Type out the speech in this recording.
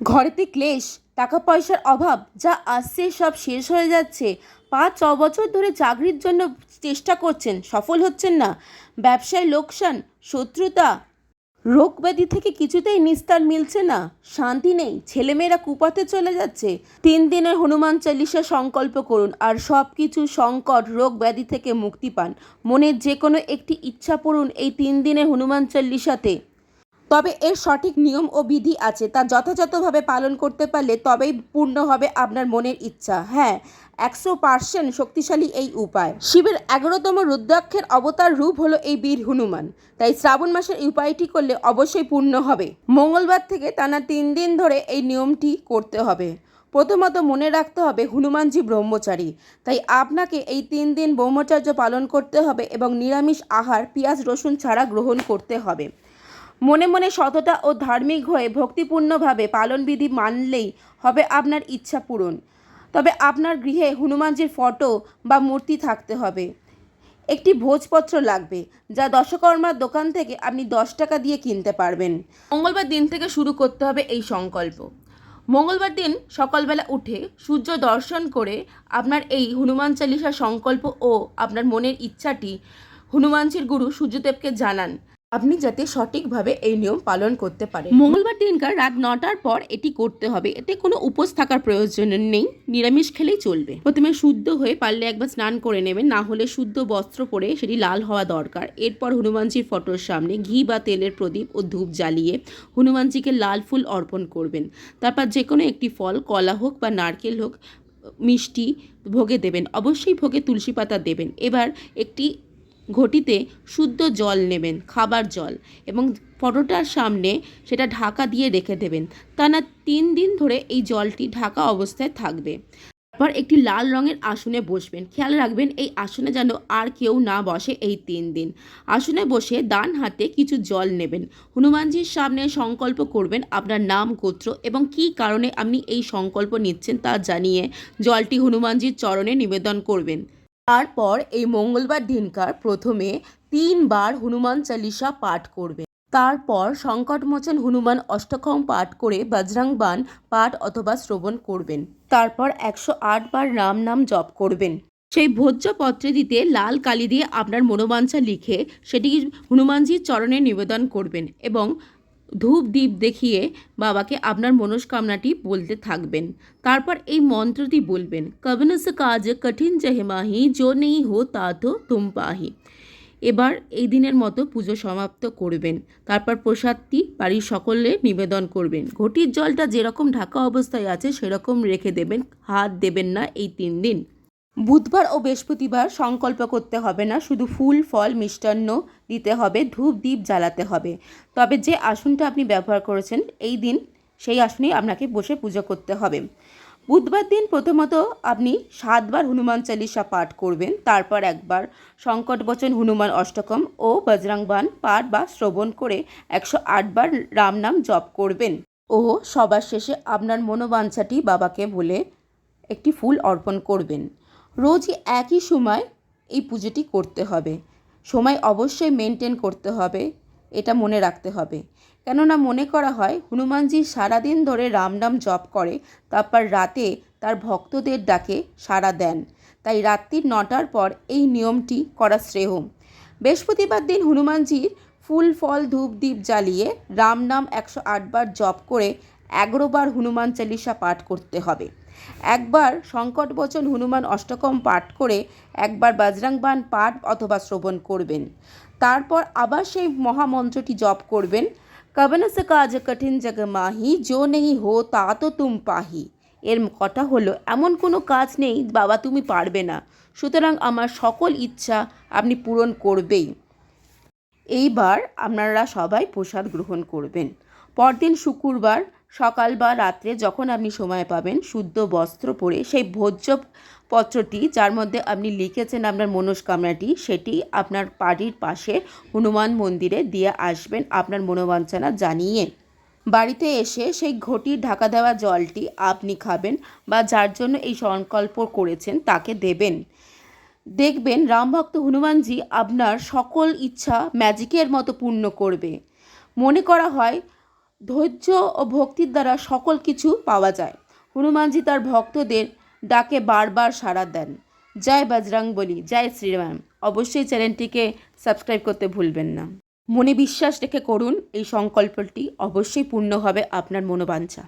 ঘরেতে ক্লেশ টাকা পয়সার অভাব যা আসছে সব শেষ হয়ে যাচ্ছে। পাঁচ, ছ বছর ধরে চাকরির জন্য চেষ্টা করছেন, সফল হচ্ছেন না। ব্যবসায় লোকসান, শত্রুতা, রোগ ব্যাধি থেকে কিছুতেই নিস্তার মিলছে না। শান্তি নেই, ছেলেমেয়েরা কুপাতে চলে যাচ্ছে। তিন দিনের হনুমান চালিসা সংকল্প করুন, আর সব কিছু সংকট, রোগ ব্যাধি থেকে মুক্তি পান। মনের যে কোনো একটি ইচ্ছা পূরণ এই তিন দিনের হনুমান চল্লিশাতে তবে এর সঠিক নিয়ম ও বিধি আছে, তা যথাযথভাবে পালন করতে পারলে তবেই পূর্ণ হবে আপনার মনের ইচ্ছা। হ্যাঁ একশো পার্সেন্ট শক্তিশালী এই উপায়। শিবের এগারোতম রুদ্রাক্ষের অবতার রূপ হলো এই বীর হনুমান। তাই শ্রাবণ মাসের এই উপায়টি করলে অবশ্যই পূর্ণ হবে। মঙ্গলবার থেকে টানা তিন দিন ধরে এই নিয়মটি করতে হবে। প্রথমত মনে রাখতে হবে হনুমানজি ব্রহ্মচারী। তাই আপনাকে এই তিন দিন ব্রহ্মচর্য পালন করতে হবে এবং নিরামিষ আহার, পেঁয়াজ, রসুন ছাড়া গ্রহণ করতে হবে। মনে মনে সততা ও ধার্মিক হয়ে ভক্তিপূর্ণভাবে পালনবিধি মানলেই হবে আপনার ইচ্ছা পূরণ। তবে আপনার গৃহে হনুমানজির ফটো বা মূর্তি থাকতে হবে। একটি ভোজপত্র লাগবে, যা দশকর্মার দোকান থেকে আপনি দশ টাকা দিয়ে কিনতে পারবেন। মঙ্গলবার দিন থেকে শুরু করতে হবে এই সংকল্প। মঙ্গলবার দিন সকালবেলা উঠে সূর্য দর্শন করে আপনার এই হনুমান চালিসা সংকল্প ও আপনার মনের ইচ্ছাটি হনুমানজির গুরু সূর্যদেবকে জানান। আপনি যাতে সঠিকভাবে এই নিয়ম পালন করতে পারেন। মঙ্গলবার দিনকার রাত নটার পর এটি করতে হবে। এতে কোনো উপোস থাকার প্রয়োজন নেই। নিরামিষ খেলেই চলবে। প্রথমে শুদ্ধ হয়ে পারলে একবার স্নান করে নেবেন। না হলে শুদ্ধ বস্ত্র পরে সেটি লাল হওয়া দরকার। এরপর হনুমানজির ফটোর সামনে ঘি বা তেলের প্রদীপ ও ধূপ জ্বালিয়ে হনুমানজিকে লাল ফুল অর্পণ করবেন। তারপর যে কোনো একটি ফল, কলা হোক বা নারকেল হোক, মিষ্টি ভোগে দেবেন। অবশ্যই ভোগে তুলসী পাতা দেবেন। এবার একটি ঘটিতে শুদ্ধ জল নেবেন, খাবার জল, এবং ফটোটার সামনে সেটা ঢাকা দিয়ে রেখে দেবেন। টানা তিন দিন ধরে এই জলটি ঢাকা অবস্থায় থাকবে। তারপর একটি লাল রঙের আসনে বসবেন। খেয়াল রাখবেন, এই আসনে যেন আর কেউ না বসে এই তিন দিন। আসনে বসে ডান হাতে কিছু জল নেবেন। হনুমানজির সামনে সংকল্প করবেন আপনার নাম, গোত্র এবং কী কারণে আপনি এই সংকল্প নিচ্ছেন তা জানিয়ে জলটি হনুমানজির চরণে নিবেদন করবেন। তারপর এই মঙ্গলবার দিনকার প্রথমে তিনবার হনুমান চালিসা পাঠ করবে। তারপর সংকটমোচন হনুমান অষ্টকম পাঠ করে বজরং বান পাঠ অথবা শ্রবণ করবেন। তারপর একশো আট বার রাম নাম জপ করবেন। সেই ভোজ্য পত্রে দিতে লাল কালি দিয়ে আপনার মনোবাঞ্ছা লিখে সেটি হনুমানজির চরণে নিবেদন করবেন এবং ধূপ দ্বীপ দেখিয়ে বাবাকে আপনার মনস্কামনাটি বলতে থাকবেন। তারপর এই মন্ত্রটি বলবেন, কবনস কাজ কঠিন জহেমাহি জো নেই হো তা তো তুম পাহি। এবার এই দিনের মতো পুজো সমাপ্ত করবেন। তারপর প্রসাদটি বাড়ির সকলে নিবেদন করবেন। ঘটির জলটা যেরকম ঢাকা অবস্থায় আছে, সেরকম রেখে দেবেন, হাত দেবেন না এই তিন দিন। বুধবার ও বৃহস্পতিবার সংকল্প করতে হবে না, শুধু ফুল, ফল, মিষ্টান্ন দিতে হবে, ধূপ দ্বীপ জ্বালাতে হবে। তবে যে আসনটা আপনি ব্যবহার করেছেন, এই দিন সেই আসনেই আপনাকে বসে পুজো করতে হবে। বুধবার দিন প্রথমত আপনি সাতবার হনুমান চালিসা পাঠ করবেন, তারপর একবার সংকট বচন হনুমান অষ্টকম ও বজরাংবান পাঠ বা শ্রবণ করে একশো আটবার রাম নাম জপ করবেন। ও সবার শেষে আপনার মনোবাঞ্ছাটি বাবাকে বলে একটি ফুল অর্পণ করবেন। রোজই একই সময় এই পুজোটি করতে হবে। সময় অবশ্যই মেনটেন করতে হবে, এটা মনে রাখতে হবে। কেননা মনে করা হয়, হনুমানজি সারাদিন ধরে রামনাম জপ করে, তারপর রাতে তার ভক্তদের ডাকে সাড়া দেন। তাই রাত্রি নটার পর এই নিয়মটি করা শ্রেয়। বৃহস্পতিবার দিন হনুমানজির ফুল, ফল, ধূপ দ্বীপ জ্বালিয়ে রামনাম একশো আটবার জপ করে এগারোবার হনুমান চালিসা পাঠ করতে হবে। একবার সংকটবচন হনুমান অষ্টকম পাঠ করে একবার বাজরাংবান পাঠ অথবা শ্রবণ করবেন। তারপর আবার সেই মহামন্ত্রটি জপ করবেন। কবনস কাজ কঠিন জগ মাহি জো নেই হো তা তো তুম পাহি। এর কথা হলো, এমন কোনো কাজ নেই, বাবা তুমি পারবে না। সুতরাং আমার সকল ইচ্ছা আপনি পূরণ করবেই। এইবার আপনারা সবাই প্রসাদ গ্রহণ করবেন। পরদিন শুক্রবার সকাল বা রাত্রে যখন আপনি সময় পাবেন, শুদ্ধ বস্ত্র পরে সেই ভোজ্য পত্রটি যার মধ্যে আপনি লিখেছেন আপনার মনস্কামনাটি, সেটি আপনার বাড়ির পাশে হনুমান মন্দিরে দিয়ে আসবেন আপনার মনোবাঞ্ছনা জানিয়ে। বাড়িতে এসে সেই ঘটির ঢাকা দেওয়া জলটি আপনি খাবেন বা যার জন্য এই সংকল্প করেছেন তাকে দেবেন। দেখবেন রামভক্ত হনুমানজি আপনার সকল ইচ্ছা ম্যাজিকের মতো পূর্ণ করবে। মনে করা হয় ধৈর্য ও ভক্তির দ্বারা সকল কিছু পাওয়া যায়। হনুমানজি তার ভক্তদের ডাকে বারবার সাড়া দেন। জয় বজরং বলি, জয় শ্রীরাম। অবশ্যই চ্যানেলটিকে সাবস্ক্রাইব করতে ভুলবেন না। মনে বিশ্বাস রেখে করুন এই সংকল্পটি। অবশ্যই পূর্ণ হবে আপনার মনোবাঞ্ছা।